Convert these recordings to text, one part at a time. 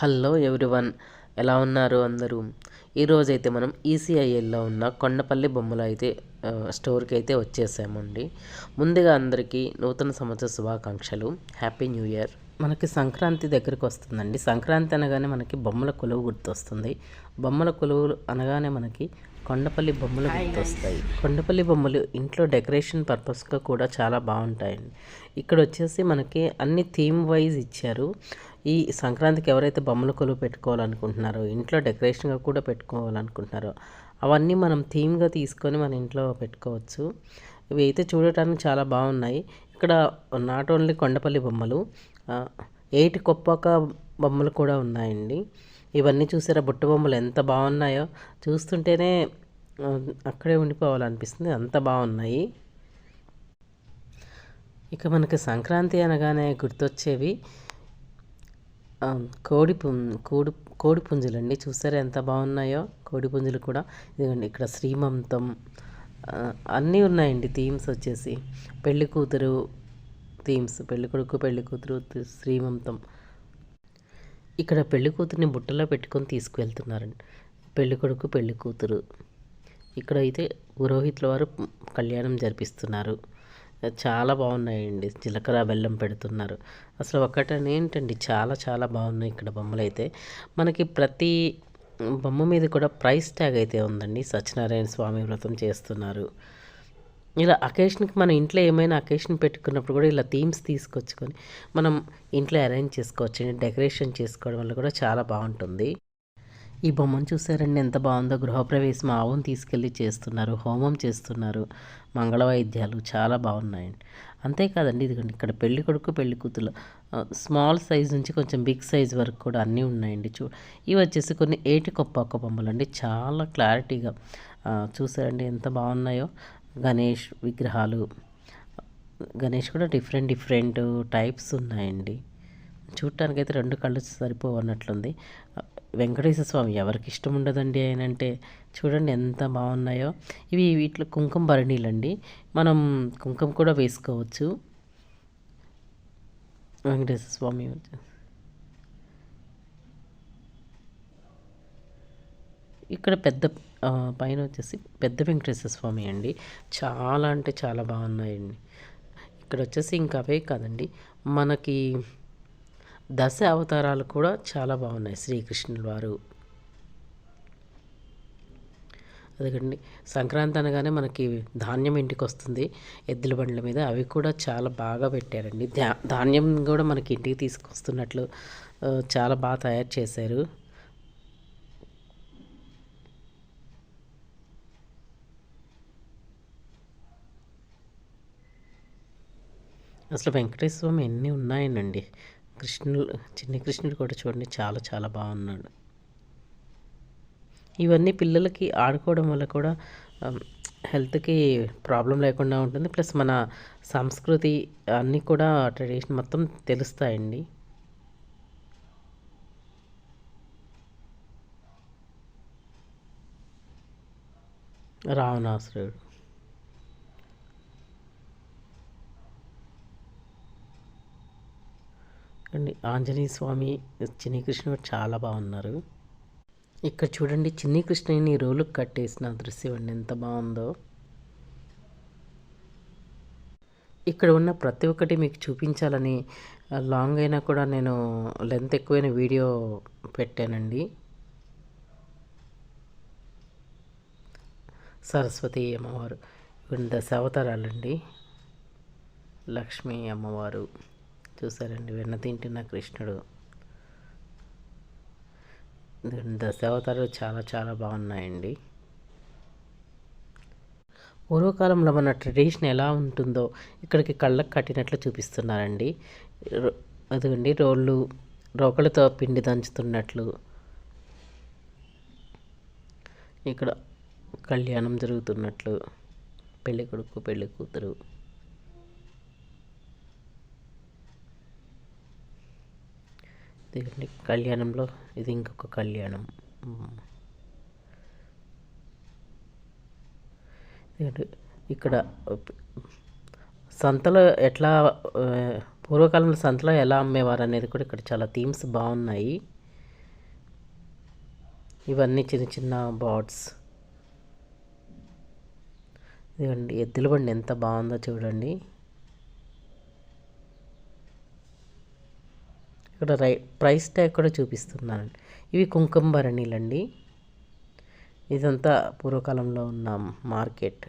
Hello everyone ఎలా ఉన్నారు అందరూ? ఈరోజైతే మనం ఈసీఐఎల్లో ఉన్న కొండపల్లి బొమ్మలు అయితే స్టోర్కి అయితే వచ్చేసామండి. ముందుగా అందరికీ నూతన సంవత్సర శుభాకాంక్షలు. హ్యాపీ న్యూ ఇయర్ మనకి సంక్రాంతి దగ్గరికి వస్తుందండి. సంక్రాంతి అనగానే మనకి బొమ్మల కొలువు గుర్తొస్తుంది. బొమ్మల కొలువు అనగానే మనకి కొండపల్లి బొమ్మలు గుర్తొస్తాయి. కొండపల్లి బొమ్మలు ఇంట్లో డెకరేషన్ పర్పస్గా కూడా చాలా బాగుంటాయండి. ఇక్కడ వచ్చేసి మనకి అన్ని థీమ్ వైజ్ ఇచ్చారు. ఈ సంక్రాంతికి ఎవరైతే బొమ్మల కొలువు పెట్టుకోవాలనుకుంటున్నారో ఇంట్లో డెకరేషన్గా కూడా పెట్టుకోవాలనుకుంటున్నారో అవన్నీ మనం థీమ్గా తీసుకొని మన ఇంట్లో పెట్టుకోవచ్చు. ఇవి అయితే చూడటానికి చాలా బాగున్నాయి. ఇక్కడ నాట్ ఓన్లీ కొండపల్లి బొమ్మలు ఎయిట్ కొప్పక బొమ్మలు కూడా ఉన్నాయండి. ఇవన్నీ చూసారా? బుట్ట బొమ్మలు ఎంత బాగున్నాయో? చూస్తుంటేనే అక్కడే ఉండిపోవాలనిపిస్తుంది. అంత బాగున్నాయి. ఇక మనకి సంక్రాంతి అనగానే గుర్తొచ్చేవి కోడి పుం కోడి కోడి పుంజులండి. చూసారా ఎంత బాగున్నాయో? కోడి పుంజులు కూడా. ఇదిగోండి ఇక్కడ శ్రీమంతం అన్నీ ఉన్నాయండి థీమ్స్ వచ్చేసి. పెళ్ళి కూతురు థీమ్స్ పెళ్ళికొడుకు కొడుకు కూతురు శ్రీమంతం. ఇక్కడ పెళ్ళి కూతుర్ని బుట్టలో పెట్టుకొని తీసుకువెళ్తున్నారండి. పెళ్ళి కొడుకు పెళ్ళి కూతురు. ఇక్కడ అయితే పురోహితుల వారు కళ్యాణం జరిపిస్తున్నారు. చాలా బాగున్నాయండి. జీలకర్ర బెల్లం పెడుతున్నారు. అసలు ఒకటనే ఏంటండి? చాలా చాలా బాగున్నాయి ఇక్కడ బొమ్మలు అయితే. మనకి ప్రతి బొమ్మ మీద కూడా ప్రైస్ ట్యాగ్ అయితే ఉందండి. సత్యనారాయణ స్వామి వ్రతం చేస్తున్నారు. ఇలా అకేషన్కి మన ఇంట్లో ఏమైనా అకేషన్ పెట్టుకున్నప్పుడు కూడా ఇలా థీమ్స్ తీసుకొచ్చుకొని మనం ఇంట్లో అరేంజ్ చేసుకోవచ్చు డెకరేషన్ చేసుకోవడం వల్ల కూడా చాలా బాగుంటుంది. ఈ బొమ్మను చూసారండి ఎంత బాగుందో. గృహప్రవేశం ఆవును తీసుకెళ్ళి చేస్తున్నారు హోమం చేస్తున్నారు మంగళ వాయిద్యాలు చాలా బాగున్నాయండి. అంతేకాదండి ఇదిగోండి ఇక్కడ పెళ్ళి కొడుకు పెళ్ళి కూతురు స్మాల్ సైజ్ నుంచి కొంచెం బిగ్ సైజ్ వరకు కూడా అన్నీ ఉన్నాయండి. చూ ఇవి వచ్చేసి కొన్ని ఏటి కొప్ప ఒక్క బొమ్మలు అండి చాలా క్లారిటీగా చూసారండి ఎంత బాగున్నాయో. గణేష్ విగ్రహాలు. గణేష్ కూడా డిఫరెంట్ డిఫరెంట్ టైప్స్ ఉన్నాయండి. చూడటానికైతే రెండు కళ్ళు సరిపోవు అన్నట్లుంది. వెంకటేశ్వర స్వామి ఎవరికి ఇష్టం ఉండదండి ఆయన అంటే చూడండి ఎంత బాగున్నాయో. ఇవి వీటిలో కుంకుమ భరణీలండి. మనం కుంకుమ కూడా వేసుకోవచ్చు. వెంకటేశ్వర స్వామి ఇక్కడ పెద్ద పైన వచ్చేసి పెద్ద వెంకటేశ్వర స్వామి అండి. చాలా అంటే చాలా బాగున్నాయండి. ఇక్కడ వచ్చేసి ఇంకా అవే కాదండి. మనకి దశ అవతారాలు కూడా చాలా బాగున్నాయి శ్రీకృష్ణుల వారు. అదిగండి సంక్రాంతి అనగానే మనకి ధాన్యం ఇంటికి వస్తుంది. ఎద్దుల బండ్ల మీద అవి కూడా చాలా బాగా పెట్టారండి. ధాన్యం కూడా మనకి ఇంటికి తీసుకొస్తున్నట్లు చాలా బాగా తయారు చేశారు. అసలు వెంకటేశ్వర స్వామి ఎన్ని ఉన్నాయనండి. కృష్ణుడు చిన్ని కృష్ణుడు కూడా చూడండి చాలా చాలా బాగున్నాడు. ఇవన్నీ పిల్లలకి ఆడుకోవడం వల్ల కూడా హెల్త్కి ప్రాబ్లం లేకుండా ఉంటుంది. ప్లస్ మన సంస్కృతి అన్నీ కూడా ట్రెడిషన్ మొత్తం తెలుస్తాయండి. రావణాసురుడు. అండి ఆంజనేయ స్వామి చిన్ని కృష్ణుడు చాలా బాగున్నారు. ఇక్కడ చూడండి చిన్ని కృష్ణని రోలు కట్టేసిన దృశ్యం అండి. ఎంత బాగుందో. ఇక్కడ ఉన్న ప్రతి ఒక్కటి మీకు చూపించాలని లాంగ్ అయినా కూడా నేను లెంత్ ఎక్కువైన వీడియో పెట్టానండి. సరస్వతి అమ్మవారు ఇవన్నీ దశావతారాలండి. లక్ష్మీ అమ్మవారు. చూసారండి వెన్న తింటున్న కృష్ణుడు. దశావతారాలు చాలా చాలా బాగున్నాయండి. పూర్వకాలంలో మన ట్రెడిషన్ ఎలా ఉంటుందో ఇక్కడికి కళ్ళకు కట్టినట్లు చూపిస్తున్నారండి. అదిగండి రోళ్ళు రోకలతో పిండి దంచుతున్నట్లు. ఇక్కడ కళ్యాణం జరుగుతున్నట్లు. పెళ్ళికొడుకు కొడుకు పెళ్ళి కళ్యాణంలో ఇది ఇంకొక కళ్యాణం. ఇక్కడ సంతలో ఎట్లా పూర్వకాలంలో సంతలో ఎలా అమ్మేవారు అనేది కూడా ఇక్కడ చాలా థీమ్స్ బాగున్నాయి. ఇవన్నీ చిన్న చిన్న బాట్స్. ఇదిగోండి ఎద్దుల బండి ఎంత బాగుందో చూడండి. ఇక్కడ రై ప్రైస్ ట్యాగ్ కూడా చూపిస్తున్నానండి ఇవి కుంకుంబరణీలండి ఇదంతా పూర్వకాలంలో ఉన్న మార్కెట్.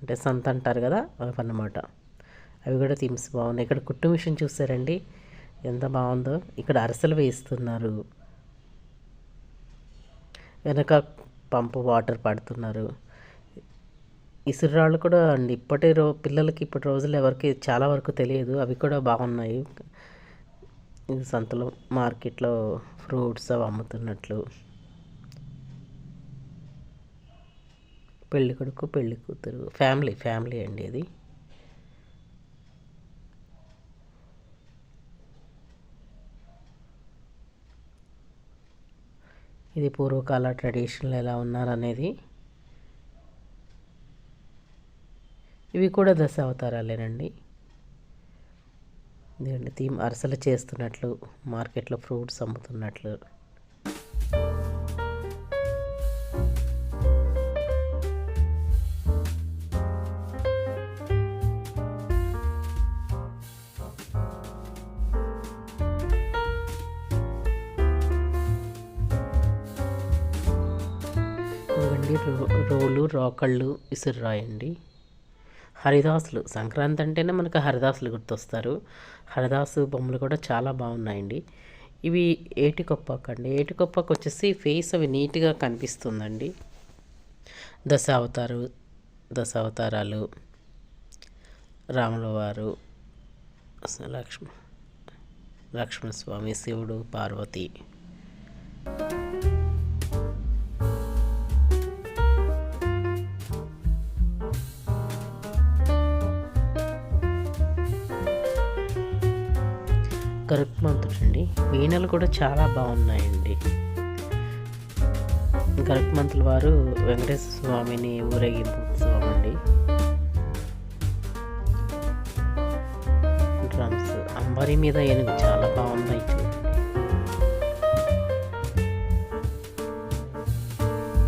అంటే సంత అంటారు కదా అవన్నమాట. అవి కూడా థీమ్స్ బాగున్నాయి. ఇక్కడ కుట్టు మిషన్ చూసారండి. ఎంత బాగుందో. ఇక్కడ అరసలు వేస్తున్నారు వెనక పంపు వాటర్ పడుతున్నారు. ఇసురాళ్ళు కూడా అండి. ఇప్పటి రో పిల్లలకి ఇప్పటి రోజులు ఎవరికి చాలా వరకు తెలియదు. అవి కూడా బాగున్నాయి. సంతలో మార్కెట్లో ఫ్రూట్స్ అవి అమ్ముతున్నట్లు. పెళ్ళి కొడుకు పెళ్ళి కూతురు ఫ్యామిలీ ఫ్యామిలీ అండి అది. ఇది పూర్వకాల ట్రెడిషన్లు ఎలా ఉన్నారనేది. ఇవి కూడా దశ అవతారాలేనండి ఇదండి థీమ్ అరసలు చేస్తున్నట్లు మార్కెట్లో ఫ్రూట్స్ అమ్ముతున్నట్లు. రోలు రో రోలు రాయండి హరిదాసులు. సంక్రాంతి అంటేనే మనకు హరిదాసులు గుర్తొస్తారు. హరిదాసు బొమ్మలు కూడా చాలా బాగున్నాయండి. ఇవి ఏటికొప్పకు అండి ఏటికొప్పాకు వచ్చేసి ఫేస్ అవి నీట్గా కనిపిస్తుందండి. దశావతారు దశావతారాలు రాముల వారు లక్ష్మ లక్ష్మణస్వామి శివుడు పార్వతి. గరుత్మంతుడు అండి వీణలు కూడా చాలా బాగున్నాయండి. గరుత్మంతుల వారు వెంకటేశ్వర స్వామిని ఊరేగింపు ఉత్సవం అండి. డ్రమ్స్ అంబరి మీద ఏనుగు చాలా బాగున్నాయి చూడండి.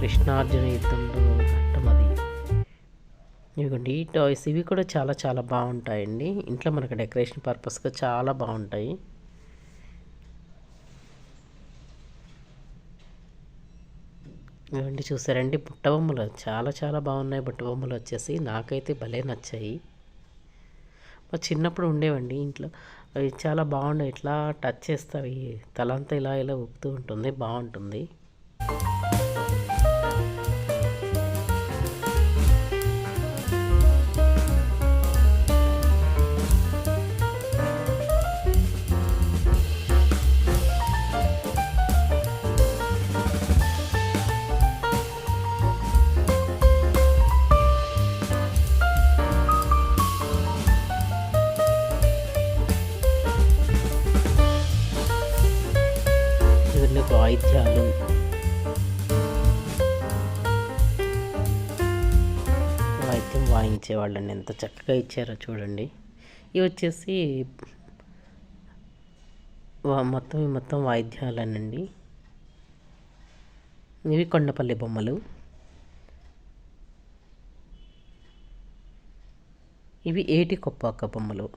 కృష్ణార్జున యుద్ధంలో ఇదిగోండి ఈ టాయ్స్ ఇవి కూడా చాలా చాలా బాగుంటాయండి. ఇంట్లో మనకు డెకరేషన్ పర్పస్గా చాలా బాగుంటాయి. ఇవ్వండి చూసారండి బుట్ట బొమ్మలు చాలా చాలా బాగున్నాయి బుట్ట బొమ్మలు వచ్చేసి. నాకైతే భలే నచ్చాయి. మా చిన్నప్పుడు ఉండేవండి ఇంట్లో. అవి చాలా బాగుండే ఇట్లా టచ్ చేస్తాయి అవి తలంతా ఇలా ఇలా ఊపుతూ ఉంటుంది బాగుంటుంది. వాళ్ళని ఎంత చక్కగా ఇచ్చారో చూడండి. ఇవి వచ్చేసి మొత్తం మొత్తం వాయిద్యాలనండి. ఇవి కొండపల్లి బొమ్మలు. ఇవి ఏటి కొప్పాక బొమ్మలు.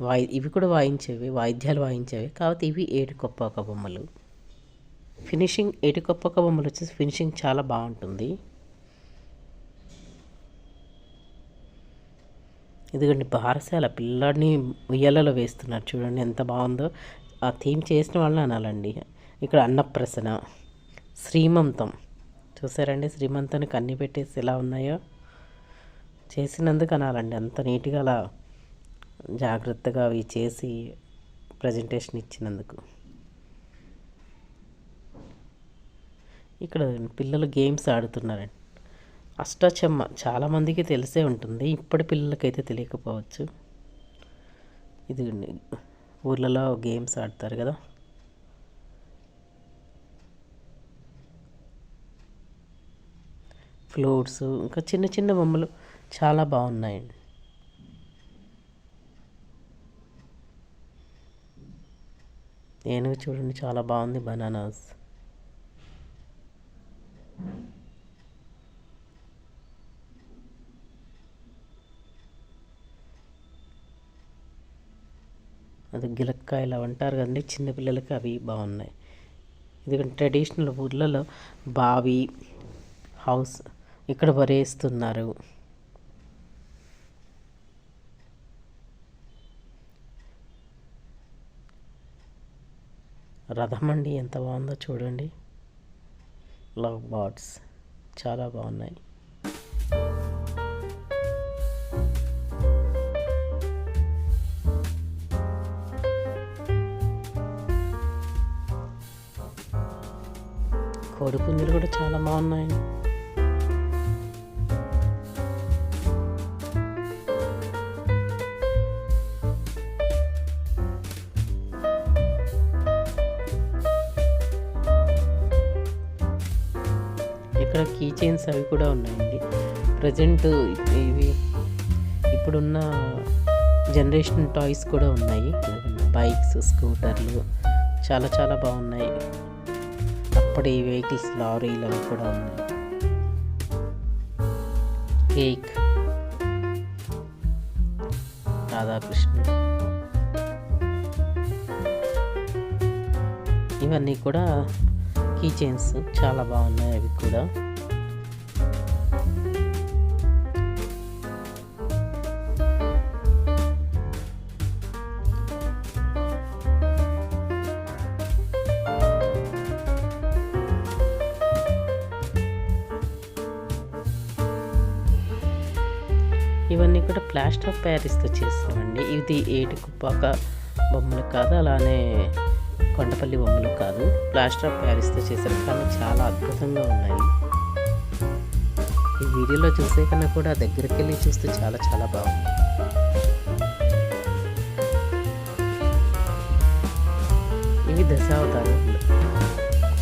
వాయి ఇవి కూడా వాయించేవి వాయిద్యాలు వాయించేవి. కాకపోతే ఇవి ఏటి కొప్పాక బొమ్మలు. ఫినిషింగ్ ఏటి కొప్పాక బొమ్మలు వచ్చేసి ఫినిషింగ్ చాలా బాగుంటుంది. ఇదిగోండి బారసాల పిల్లాడిని ఉయ్యాలలో వేస్తున్నారు చూడండి ఎంత బాగుందో. ఆ థీమ్ చేసిన వాళ్ళని అనాలండి. ఇక్కడ అన్నప్రసన శ్రీమంతం. చూసారండి శ్రీమంతాన్ని కన్ని పెట్టేసి ఎలా ఉన్నాయో. చేసినందుకు అనాలండి అంత నీట్గా అలా జాగ్రత్తగా అవి చేసి ప్రజెంటేషన్ ఇచ్చినందుకు. ఇక్కడ పిల్లలు గేమ్స్ ఆడుతున్నారండి. అష్టాచమ్మ చాలామందికి తెలిసే ఉంటుంది. ఇప్పటి పిల్లలకైతే తెలియకపోవచ్చు. ఇది ఊర్లలో గేమ్స్ ఆడతారు కదా. ఫ్లూట్స్ ఇంకా చిన్న చిన్న బొమ్మలు చాలా బాగున్నాయండి ఏనుగు చూడండి చాలా బాగుంది. బనానాస్. అది గిలక్కాయలు అవి అంటారు కదండి చిన్నపిల్లలకి అవి బాగున్నాయి. ఎందుకంటే ట్రెడిషనల్ ఊర్లలో బావి హౌస్ ఇక్కడ వరేస్తున్నారు. రథం అండి ఎంత బాగుందో చూడండి. లవ్ బర్డ్స్ చాలా బాగున్నాయి. కోడి పుంజులు కూడా చాలా బాగున్నాయండి ఇక్కడ కీ చైన్స్ అవి కూడా ఉన్నాయండి. ప్రజెంట్ ఇవి ఇప్పుడున్న జనరేషన్ టాయ్స్ కూడా ఉన్నాయి. బైక్స్ స్కూటర్లు చాలా చాలా బాగున్నాయి. అప్పటి వెహికల్స్ లారీలు అవి కూడా ఉన్నాయి. కేక్. రాధాకృష్ణ. ఇవన్నీ కూడా కీ చైన్స్ చాలా బాగున్నాయి అవి కూడా. ప్లాస్టర్ ఆఫ్ ప్యారిస్తో చేస్తామండి. ఇది ఏటి కుప్పాక బొమ్మలు కాదు అలానే కొండపల్లి బొమ్మలు కాదు. ప్లాస్టర్ ఆఫ్ ప్యారిస్తో చేశారు కానీ చాలా అద్భుతంగా ఉన్నాయి. ఈ వీడియోలో చూసే కన్నా కూడా దగ్గరికి వెళ్ళి చూస్తే చాలా చాలా బాగుంది. ఇవి దశావతారాలు.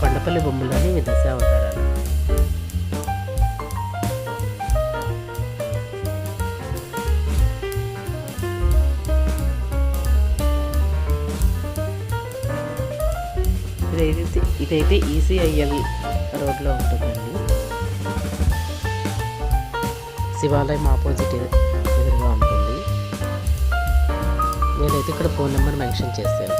కొండపల్లి బొమ్మలని ఇవి దశావతారాలు. ఇదైతే ఈసీఐఎల్ రోడ్లో ఉంటుందండి. శివాలయం ఆపోజిట్ ఎదురుగా ఉంటుంది. నేనైతే ఇక్కడ ఫోన్ నెంబర్ మెన్షన్ చేశాను.